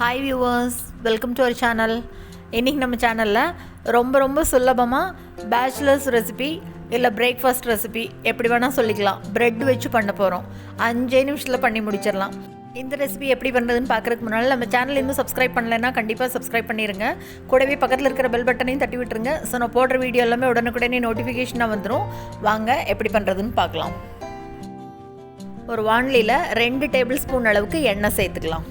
Hi viewers welcome to our channel இன்றைக்கி நம்ம சேனலில் ரொம்ப ரொம்ப சுலபமாக பேச்சுலர்ஸ் ரெசிபி இல்லை பிரேக்ஃபாஸ்ட் ரெசிபி எப்படி வேணால் சொல்லிக்கலாம். ப்ரெட் வச்சு பண்ண போகிறோம் அஞ்சே நிமிஷத்தில் பண்ணி முடிச்சிடலாம். இந்த ரெசிபி எப்படி பண்ணுறதுன்னு பார்க்குறதுக்கு முன்னால் நம்ம சேனல் இன்னும் சப்ஸ்கிரைப் பண்ணலைன்னா கண்டிப்பாக சப்ஸ்கிரைப் பண்ணிடுங்க கூடவே பக்கத்தில் இருக்கிற பெல் பட்டனையும் தட்டி விட்டுருங்க. ஸோ நான் போடுற வீடியோ எல்லாமே உடனுக்குடனே நோட்டிஃபிகேஷனாக வந்துடும் வாங்க எப்படி பண்ணுறதுன்னு பார்க்கலாம். ஒரு வான்லியில் ரெண்டு டேபிள் ஸ்பூன் அளவுக்கு எண்ணெய் சேர்த்துக்கலாம்.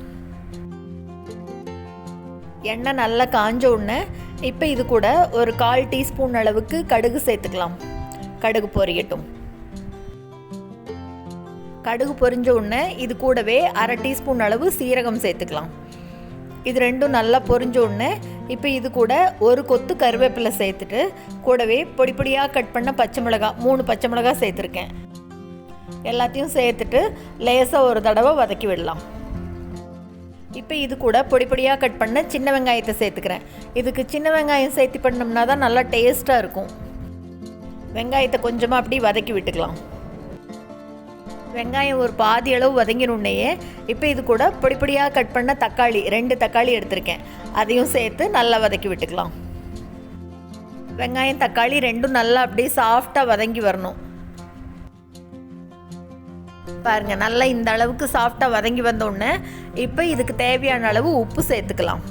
எண்ணெய் நல்லா காஞ்ச உடனே இப்போ இது கூட ஒரு கால் டீஸ்பூன் அளவுக்கு கடுகு சேர்த்துக்கலாம். கடுகு பொரியட்டும். கடுகு பொரிஞ்ச உடனே இது கூடவே அரை டீஸ்பூன் அளவு சீரகம் சேர்த்துக்கலாம். இது ரெண்டும் நல்லா பொரிஞ்ச உடனே இப்போ இது கூட ஒரு கொத்து கருவேப்பிலை சேர்த்துட்டு கூடவே பொடி பொடியாக கட் பண்ண பச்சை மிளகாய் மூணு பச்சை மிளகாய் சேர்த்துருக்கேன். எல்லாத்தையும் சேர்த்துட்டு லேசாக ஒரு தடவை வதக்கி விடலாம். இப்போ இது கூட பொடி பொடியாக கட் பண்ண சின்ன வெங்காயத்தை சேர்த்துக்கிறேன். இதுக்கு சின்ன வெங்காயம் சேர்த்து பண்ணோம்னா தான் நல்லா டேஸ்ட்டாக இருக்கும். வெங்காயத்தை கொஞ்சமாக அப்படி வதக்கி விட்டுக்கலாம். வெங்காயம் ஒரு பாதி அளவு வதங்கினுன்னே இப்போ இது கூட பொடி பொடியாக கட் பண்ண தக்காளி ரெண்டு தக்காளி எடுத்திருக்கேன். அதையும் சேர்த்து நல்லா வதக்கி விட்டுக்கலாம். வெங்காயம் தக்காளி ரெண்டும் நல்லா அப்படியே சாஃப்டாக வதங்கி வரணும். பாருங்க நல்லா இந்த அளவுக்கு சாஃப்டாக வதங்கி வந்தோடனே இப்போ இதுக்கு தேவையான அளவு உப்பு சேர்த்துக்கலாம்.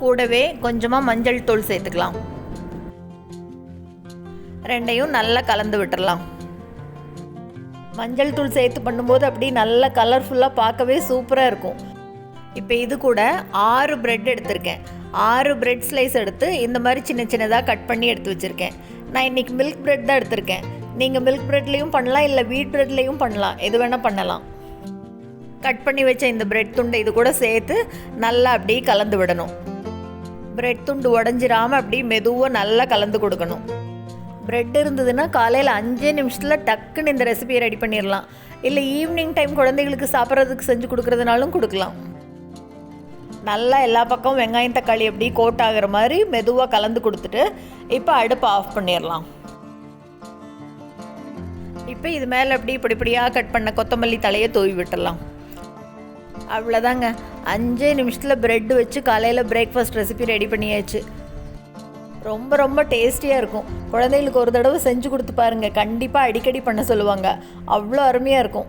கூடவே கொஞ்சமாக மஞ்சள் தூள் சேர்த்துக்கலாம். ரெண்டையும் நல்லா கலந்து விட்டுடலாம் மஞ்சள் தூள் சேர்த்து பண்ணும்போது அப்படி நல்லா கலர்ஃபுல்லாக பார்க்கவே சூப்பராக இருக்கும். இப்போ இது கூட ஆறு பிரெட் எடுத்திருக்கேன். ஆறு பிரெட் ஸ்லைஸ் எடுத்து இந்த மாதிரி சின்ன சின்னதாக கட் பண்ணி எடுத்து வச்சுருக்கேன். நான் இன்றைக்கி மில்க் பிரெட் தான் எடுத்திருக்கேன். நீங்கள் மில்க் ப்ரெட்லேயும் பண்ணலாம் இல்லை வீட் ப்ரெட்லேயும் பண்ணலாம். எது வேணால் பண்ணலாம். கட் பண்ணி வச்ச இந்த பிரெட் துண்டை இது கூட சேர்த்து நல்லா அப்படியே கலந்து விடணும். பிரெட் துண்டு உடஞ்சிராமல் அப்படி மெதுவாக நல்லா கலந்து கொடுக்கணும். பிரெட் இருந்ததுன்னா காலையில் அஞ்சே நிமிஷத்தில் டக்குன்னு இந்த ரெசிபியை ரெடி பண்ணிடலாம் இல்லை ஈவினிங் டைம் குழந்தைகளுக்கு சாப்பிட்றதுக்கு செஞ்சு கொடுக்குறதுனாலும் கொடுக்கலாம். நல்லா எல்லா பக்கம் வெங்காயம் தக்காளி அப்படி கோட் ஆகிற மாதிரி மெதுவாக கலந்து கொடுத்துட்டு இப்போ அடுப்பை ஆஃப் பண்ணிடலாம் இப்போ இது மேலே அப்படி இப்படி இப்படியாக கட் பண்ண கொத்தமல்லி தலையை தூவி விட்டுடலாம் அவ்வளோதாங்க அஞ்சே நிமிஷத்தில் ப்ரெட் வச்சு காலையில் பிரேக்ஃபாஸ்ட் ரெசிபி ரெடி பண்ணியாச்சு. ரொம்ப ரொம்ப டேஸ்டியாக இருக்கும். குழந்தைகளுக்கு ஒரு தடவை செஞ்சு கொடுத்து பாருங்கள் கண்டிப்பாக அடிக்கடி பண்ண சொல்லுவாங்க. அவ்வளோ அருமையாக இருக்கும்.